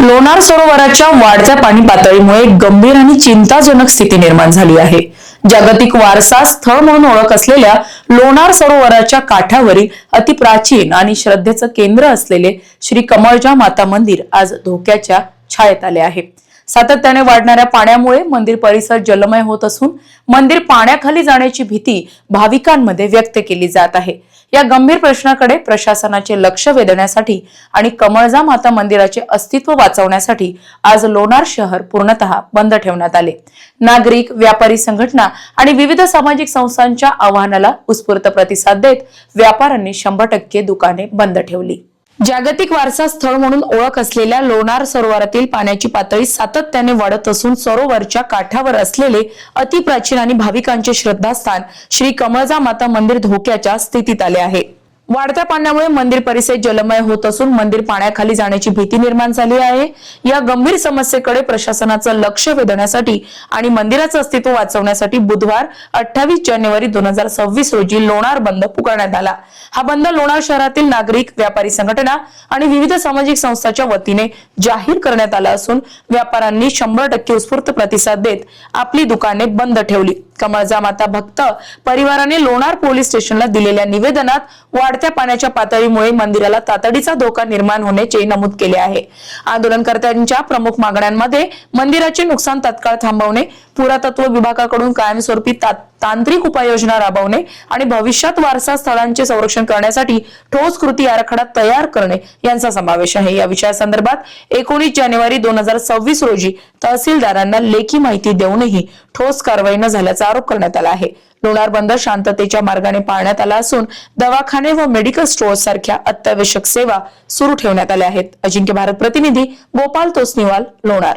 लोणार सरोवराच्या वाढत्या पाणी पातळीमुळे गंभीर आणि चिंताजनक स्थिती निर्माण झाली आहे. जागतिक वारसा स्थळ म्हणून ओळख असलेल्या लोणार सरोवराच्या काठावरील अतिप्राचीन आणि श्रद्धेचं केंद्र असलेले श्री कमळजा माता मंदिर आज धोक्याच्या छायेत आले आहे. सातत्याने वाढणाऱ्या पाण्यामुळे मंदिर परिसर जलमय होत असून मंदिर पाण्याखाली जाण्याची भीती भाविकांमध्ये व्यक्त केली जात आहे. या गंभीर प्रश्नाकडे प्रशासनाचे लक्ष वेधण्यासाठी आणि कमळजा माता मंदिराचे अस्तित्व वाचवण्यासाठी आज लोणार शहर पूर्णतः बंद ठेवण्यात आले. नागरिक व्यापारी संघटना आणि विविध सामाजिक संस्थांच्या आव्हानाला उत्स्फूर्त प्रतिसाद देत व्यापाऱ्यांनी शंभर टक्के दुकाने बंद ठेवली. जागतिक वारसा स्थळ म्हणून ओळख असलेल्या लोणार सरोवरातील पाण्याची पातळी सातत्याने वाढत असून सरोवरच्या काठावर असलेले अतिप्राचीन आणि भाविकांचे श्रद्धास्थान श्री कमळजा माता मंदिर धोक्याच्या स्थितीत आले आहे. वाढत्या पाण्यामुळे मंदिर परिसर जलमय होत असून मंदिर पाण्याखाली जाण्याची भीती निर्माण झाली आहे. या गंभीर समस्येकडे प्रशासनाचं लक्ष वेधण्यासाठी आणि मंदिराचं अस्तित्व वाचवण्यासाठी बुधवार अठ्ठावीस जानेवारी दोन हजार सव्वीस रोजी लोणार बंद पुकारण्यात आला. हा बंद लोणार शहरातील नागरिक व्यापारी संघटना आणि विविध सामाजिक संस्थांच्या वतीने जाहीर करण्यात आला असून व्यापाऱ्यांनी शंभर टक्के उत्स्फूर्त प्रतिसाद देत आपली दुकाने बंद ठेवली. कमळजा माता भक्त परिवाराने लोणार पोलीस स्टेशनला दिलेल्या निवेदनात वाढत्या पाण्याच्या पातळीमुळे मंदिराला तातडीचा धोका निर्माण होण्याचे नमूद केले आहे. आंदोलनकर्त्यांच्या प्रमुख मागण्यांमध्ये मंदिराचे नुकसान तत्काळ थांबवणे पुरातत्व विभागाकडून कायमस्वरूपी तांत्रिक उपाययोजना राबवणे आणि भविष्यात वारसा स्थळांचे संरक्षण करण्यासाठी ठोस कृती आराखडा तयार करणे यांचा समावेश आहे. या विषयासंदर्भात एकोणीस जानेवारी दोन हजार सव्वीस रोजी तहसीलदारांना लेखी माहिती देऊनही ठोस कारवाई न झाल्याचा आरोप करण्यात आला आहे. लोणार बंद शांततेच्या मार्गाने पाळण्यात आला असून दवाखाने व मेडिकल स्टोअर्स सारख्या अत्यावश्यक सेवा सुरू ठेवण्यात आल्या आहेत. अजिंक्य भारत प्रतिनिधी गोपाल तोसनिवाल लोणार.